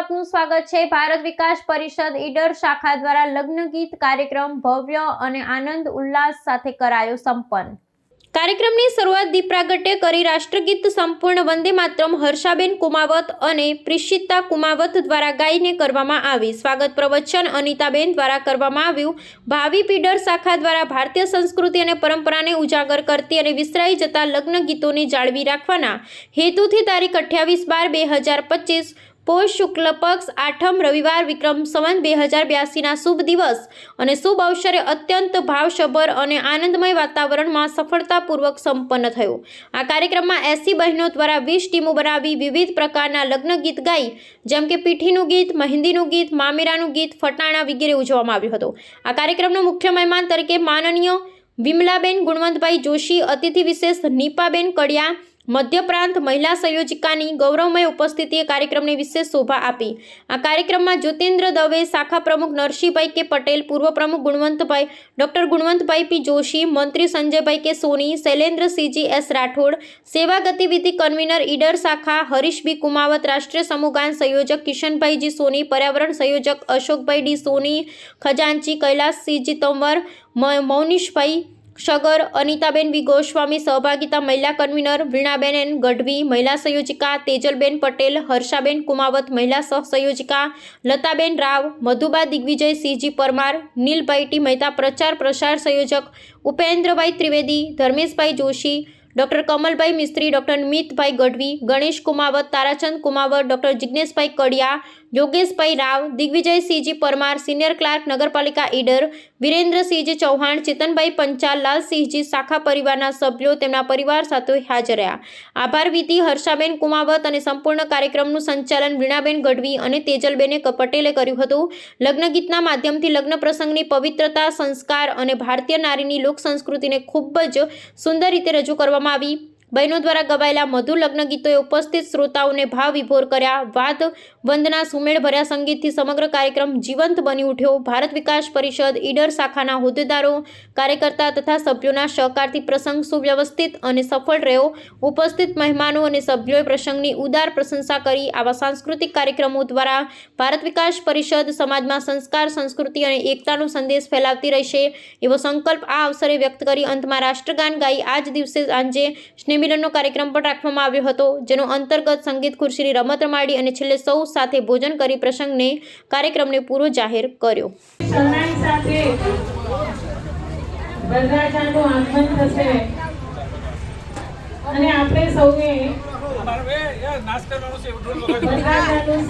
આપનું સ્વાગત છે. ભારત વિકાસ પરિષદ ઈડર શાખા દ્વારા લગ્ન ગીત કાર્યક્રમ ભવ્ય અને આનંદ ઉલ્લાસ સાથે કરાયો સંપન્ન. કાર્યક્રમની શરૂઆત દીપ કરી રાષ્ટ્રગીત સંપૂર્ણ વંદે માતરમ હર્ષાબેન કુમાવત અને પ્રિશિતા કુમાવત દ્વારા ગાઈને કરવામાં આવી. સ્વાગત પ્રવચન અનિતાબેન દ્વારા કરવામાં આવ્યું. ભાવિ પીડર શાખા દ્વારા ભારતીય સંસ્કૃતિ અને પરંપરાને ઉજાગર કરતી અને વિસરાઈ જતા લગ્ન ગીતોને જાળવી રાખવાના હેતુથી તારીખ અઠ્યાવીસ બાર બે હજાર પચીસ પોષ શુક્લ પક્ષ આઠમ રવિવાર વિક્રમ સંવત બે હજાર બ્યાસીના શુભ દિવસ અને શુભ અવસરે અત્યંત ભાવસભર અને આનંદમય વાતાવરણમાં સફળતાપૂર્વક સંપન્ન થયો. આ કાર્યક્રમમાં એસી બહેનો દ્વારા વીસ ટીમો બનાવી વિવિધ પ્રકારના લગ્ન ગીત ગાઈ, જેમ કે પીઠીનું ગીત, મહેંદીનું ગીત, મામેરાનું ગીત, ફટાણા વગેરે ઉજવવામાં આવ્યો હતો. આ કાર્યક્રમનો મુખ્ય મહેમાન તરીકે માનનીય વિમલાબેન ગુણવંતભાઈ જોશી, અતિથિ વિશેષ નીપાબેન કડિયા મધ્ય પ્રાંત મહિલા સંયોજિકાની ગૌરવમય ઉપસ્થિતિએ કાર્યક્રમને વિશેષ શોભા આપી. આ કાર્યક્રમમાં જ્યોતિન્દ્ર દવે, શાખા પ્રમુખ નરસિંહભાઈ કે પટેલ, પૂર્વ પ્રમુખ ગુણવંતભાઈ, ડોક્ટર ગુણવંતભાઈ પી જોશી, મંત્રી સંજયભાઈ કે સોની, શૈલેન્દ્રસિંહજી એસ રાઠોડ, સેવા ગતિવિધિ કન્વીનર ઈડર શાખા, હરીશ બી કુમાવત, રાષ્ટ્રીય સમૂહગાન સંયોજક કિશનભાઈજી સોની, પર્યાવરણ સંયોજક અશોકભાઈ ડી સોની, ખજાનચી કૈલાસસિંહજી તંવર મૌનીશભાઈ સગર, અનિતાબેન વી. ગોસ્વામી સહભાગિતા મહિલા કન્વીનર, વીણાબેન એન. ગઢવી મહિલા સંયોજિકા, તેજલબેન પટેલ, હર્ષાબેન કુમાવત મહિલા સહસંયોજિકા લતાબેન રાવ, મધુબા દિગ્વિજય સિંહજી પરમાર, નીલભાઈ ટી મહેતા, પ્રચાર પ્રસાર સંયોજક, ઉપેન્દ્રભાઈ ત્રિવેદી, ધર્મેશભાઈ જોશી, ડૉક્ટર કમલભાઈ મિસ્ત્રી, ડૉક્ટર મિતભાઈ ગઢવી, ગણેશ કુમાવત, તારાચંદ કુમાવત, ડૉક્ટર જિજ્ઞેશભાઈ કડિયા યોગેશભાઈ રાવ, દિગ્વિજયસિંહજી પરમાર, સિનિયર ક્લાર્ક, નગરપાલિકા ઈડર, વિરેન્દ્રસિંહજી ચૌહાણ, ચેતનભાઈ પંચાલ, લાલસિંહજી શાખા પરિવારના સભ્યો તેમના પરિવાર સાથે હાજર રહ્યા. આભાર હર્ષાબેન કુમાવત અને સંપૂર્ણ કાર્યક્રમનું સંચાલન વીણાબેન ગઢવી અને તેજલબેને પટેલે કર્યું હતું. લગ્ન ગીતના માધ્યમથી લગ્ન પ્રસંગની પવિત્રતા, સંસ્કાર અને ભારતીય નારીની લોક સંસ્કૃતિને ખૂબ જ સુંદર રીતે રજૂ કરવામાં આવી. બહેનો દ્વારા ગવાયેલા મધુર લગ્ન ગીતોએ ઉપસ્થિત શ્રોતાઓને ભાવ વિભોર કર્યા. વાદ, વંદના, સુમેળભર્યા સંગીતથી સમગ્ર કાર્યક્રમ જીવંત બની ઉઠ્યો. ભારત વિકાસ પરિષદ, ઈડર શાખાના હોદ્દેદારો, કાર્યકર્તા તથા સભ્યોના સહકારથી પ્રસંગ સુવ્યવસ્થિત અને સફળ રહ્યો. ઉપસ્થિત મહેમાનો અને સભ્યોએ પ્રસંગની ઉદાર પ્રશંસા કરી. આવા સાંસ્કૃતિક કાર્યક્રમો દ્વારા ભારત વિકાસ પરિષદ સમાજમાં સંસ્કાર, સંસ્કૃતિ અને એકતાનો સંદેશ ફેલાવતી રહેશે. એવો સંકલ્પ આ અવસરે વ્યક્ત કરી અંતમાં રાષ્ટ્રગાન ગાઈ. આ જ દિવસે સાંજે સ્નેહમિલનનો કાર્યક્રમ પણ રાખવામાં આવ્યો હતો, જેનો અંતર્ગત સંગીત ખુરશીની રમત રમાડી અને છેલ્લે સૌ સાથે ભોજન કરી પ્રસંગને કાર્યક્રમને પૂરો જાહેર કર્યો. અને આપણે સૌએ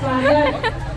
સ્વાગત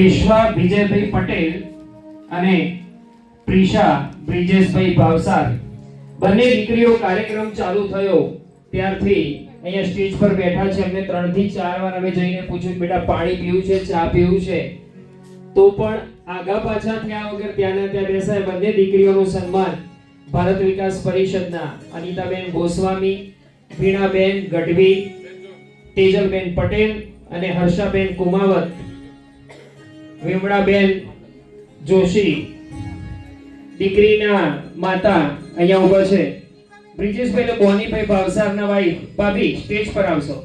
મેશ્વા વિજયભાઈ પટેલ અને પ્રિશા, બ્રિજેશભાઈ ભાવસાર. બંને દીકરીઓ કાર્યક્રમ ચાલુ થયો. ત્યારથી અહીંયા સ્ટેજ પર બેઠા છે. અમને ત્રણથી ચાર વાર અમે જઈને પૂછ્યું બેટા પાણી પીવું છે, ચા પીવું છે? તો પણ આગા પાછા થયા વગર ત્યાંના ત્યાં બેસાય બંને દીકરીઓનું સન્માન ભારત વિકાસ પરિષદના અનિતાબેન ગોસ્વામી, વીણાબેન ગઢવી, તેજલબેન પટેલ અને હર્ષાબેન કુમાવત વિમળાબેન જોશી, દીકરીના માતા અહીંયા ઊભા છે. બ્રિજેશભાઈ ને બોનીભાઈ ભાવસારના વાઈફ ભાભી, સ્ટેજ પર આવશો.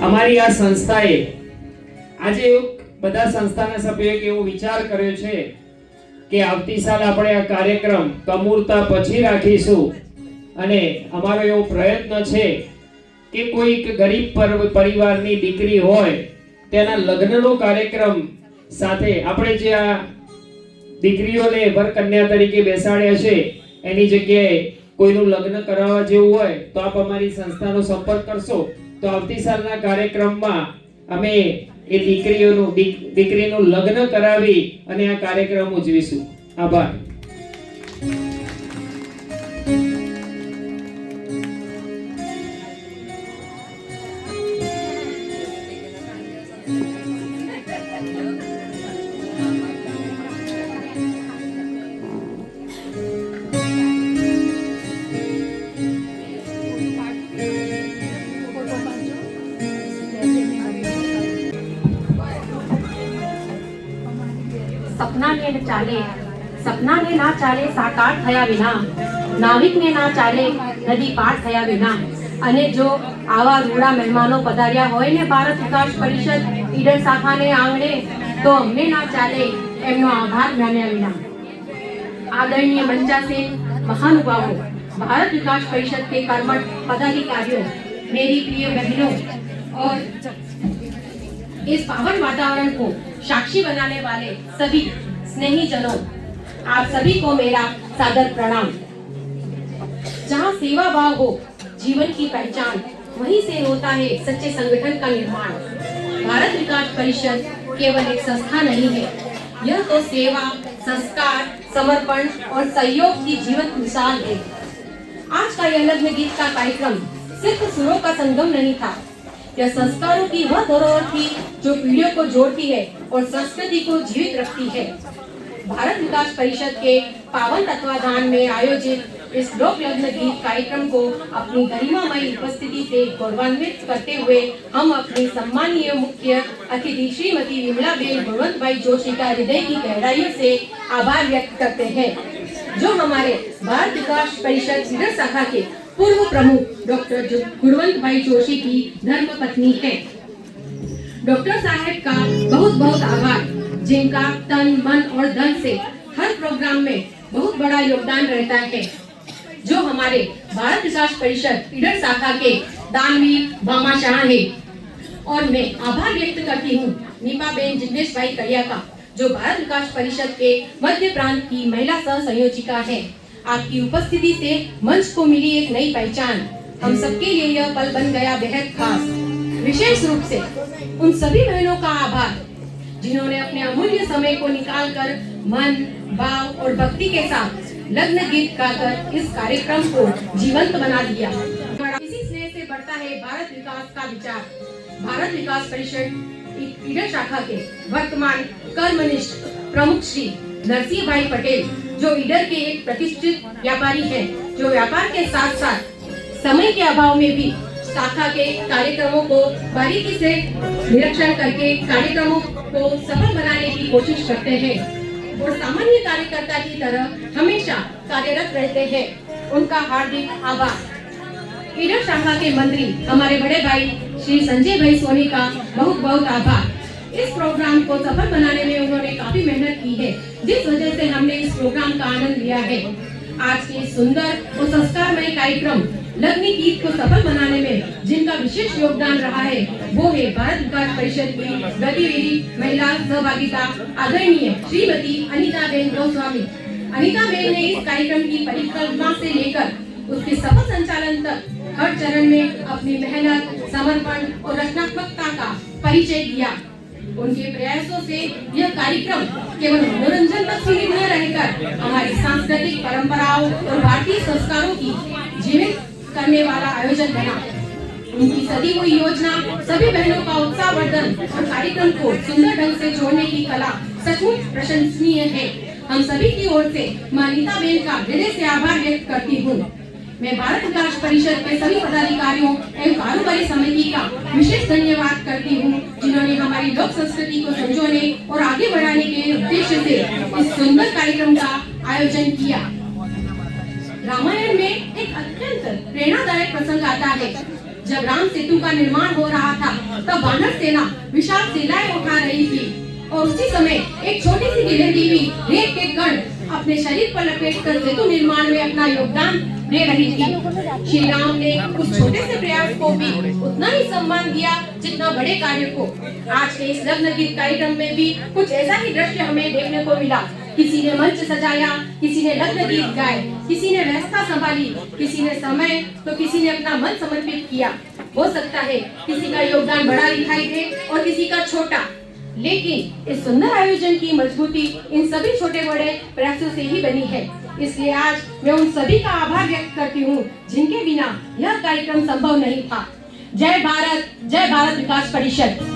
અમારી આ સંસ્થાએ આજે બધા સંસ્થાના સભ્યોએ એવો વિચાર કર્યો છે કે આવતી સાલ આપણે આ કાર્યક્રમ કમૂરતા પછી રાખીશું. અને અમારો એવો પ્રયત્ન છે કે કોઈક ગરીબ પર- પરિવારની દીકરી હોય, તેના લગ્નનો કાર્યક્રમ સાથે આપણે જે આ દીકરીઓને વરકન્યા તરીકે બેસાડ્યા છે, એની જગ્યાએ કોઈનું લગ્ન કરાવવા જેવું હોય, તો આપ અમારી સંસ્થાનો સંપર્ક કરશો. તો આવતી સાલના કાર્યક્રમમાં અમે એ દીકરીઓનું દીક- દીકરીનું લગ્ન કરાવી અને આ કાર્યક્રમ ઉજવીશું. આભાર. સપનાને ચાલે, સપનાને ના ચાલે સાકાર થયા વિના, નાવિકને ના ચાલે નદી પાર થયા વિના. અને જો આવા રૂડા મહેમાનો પધાર્યા હોય ને ભારત વિકાસ પરિષદ ઈડર શાખાને આંગણે તો અમને ના ચાલે એમનો આભાર માન્યા વિના आदरणीय मंचासीन महानुभावों भारत विकास परिषद के कर्मठ पदाधिकारियों मेरी प्रिय बहनों और इस पावन वातावरण को साक्षी बनाने वाले सभी स्नेही जनों आप सभी को मेरा सादर प्रणाम जहाँ सेवा भाव हो जीवन की पहचान वहीं से होता है सच्चे संगठन का निर्माण भारत विकास परिषद केवल एक संस्था नहीं है। यह तो सेवा, संस्कार, समर्पण और सहयोग की जीवंत मिसाल है। आज का यह लग्न गीत का कार्यक्रम सिर्फ़ सुरों का संगम नहीं था। यह संस्कारों की वह धरोहर थी जो पीढ़ियों को जोड़ती है और संस्कृति को जीवित रखती है। भारत विकास परिषद के पावन तत्वाधान में आयोजित इस लोक लग्न गीत कार्यक्रम को अपनी गरिमामयी उपस्थिति से गौरवान्वित करते हुए हम अपनी सम्मानीय मुख्य अतिथि श्रीमती विमला बेन गुणवंत भाई जोशी का हृदय की गहराइयों से आभार व्यक्त करते हैं, जो हमारे भारत विकास परिषद सीडर शाखा के पूर्व प्रमुख डॉक्टर गुणवंत भाई जोशी की धर्म पत्नी है। डॉक्टर साहब का बहुत बहुत आभार, जिनका तन, मन और धन से हर प्रोग्राम में बहुत बड़ा योगदान रहता है। जो हमारे भारत विकास परिषद ईडर शाखा के दानवीर भामाशाह है। और मैं आभार व्यक्त करती हूँ नीपा बेन जिग्नेश भाई कड़िया का, जो भारत विकास परिषद के मध्य प्रांत की महिला सह संयोजिका है। आपकी उपस्थिति से मंच को मिली एक नई पहचान। हम सबके लिए यह पल बन गया बेहद खास। विशेष रूप से उन सभी बहनों का आभार, जिन्होंने अपने अमूल्य समय को निकालकर मन, भाव और भक्ति के साथ लग्न गीत गाकर इस कार्यक्रम को जीवंत बना दिया। इसी स्नेह से बढ़ता है भारत विकास का विचार। भारत विकास परिषद ईडर शाखा के वर्तमान कर्मनिष्ठ प्रमुख श्री नरसिंह भाई पटेल, जो ईडर के एक प्रतिष्ठित व्यापारी हैं, जो व्यापार के साथ साथ समय के अभाव में भी शाखा के कार्यक्रमों को बारीकी से निरीक्षण करके कार्यक्रमों को सफल बनाने की कोशिश करते हैं। और सामान्य कार्यकर्ता की तरह हमेशा कार्यरत रहते हैं। उनका हार्दिक आभार। ईडर शाखा के मंत्री हमारे बड़े भाई श्री संजय भाई सोनी का बहुत बहुत आभार। इस प्रोग्राम को सफल बनाने में उन्होंने काफ़ी मेहनत की है, जिस वजह से हमने इस प्रोग्राम का आनंद लिया है। आज के सुंदर और संस्कारमय कार्यक्रम लग्नी गीत को सफल बनाने में जिनका विशेष योगदान रहा है, वो है भारत विकास परिषद की गतिविधि महिला सहभागिता आदरणीय श्रीमती अनिता बेन गोस्वामी। अनिता बेन ने इस कार्यक्रम की परिकल्पना से लेकर उसके सफल संचालन तक हर चरण में अपनी मेहनत, समर्पण और रचनात्मकता का परिचय दिया। उनके प्रयासों से यह कार्यक्रम केवल मनोरंजन तक सीमित न रहकर हमारी सांस्कृतिक परंपराओं और भारतीय संस्कारों की जीवित करने वाला आयोजन बना। उनकी सदी हुई योजना, सभी बहनों का उत्साह वर्धन और कार्यक्रम को सुंदर ढंग से जोड़ने की कला सचमुच प्रशंसनीय है। हम सभी की ओर से माँ नीता बेन का हृदय से आभार व्यक्त करती हूँ। मैं भारत विकास परिषद के सभी पदाधिकारियों एवं कारोबारी समिति का विशेष धन्यवाद करती हूँ, जिन्होंने हमारी लोक संस्कृति को संजोने और आगे बढ़ाने के उद्देश्य से इस सुंदर कार्यक्रम का आयोजन किया। रामायण में एक अत्यंत प्रेरणादायक प्रसंग आता है जब राम सेतु का निर्माण हो रहा था, तब वानर सेना विशाल सेनाएँ उठा रही थी। और उसी समय एक छोटी सी गिलहरी भी रेत के कण, अपने शरीर पर लपेट कर सेतु निर्माण में अपना योगदान दे रही थी। श्री राम ने उस छोटे से प्रयास को भी उतना ही सम्मान दिया जितना बड़े कार्य को। आज के इस लग्न गीत कार्यक्रम में भी कुछ ऐसा ही दृश्य हमें देखने को मिला। किसी ने मंच सजाया किसी ने लग्न गीत गाए किसी ने व्यवस्था संभाली किसी ने समय तो किसी ने अपना मन समर्पित किया। हो सकता है किसी का योगदान बड़ा दिखाई दे और किसी का छोटा। लेकिन इस सुंदर आयोजन की मजबूती इन सभी छोटे बड़े प्रयासों से ही बनी है। इसलिए आज मैं उन सभी का आभार व्यक्त करती हूँ जिनके बिना यह कार्यक्रम संभव नहीं था। जय भारत जय भारत विकास परिषद।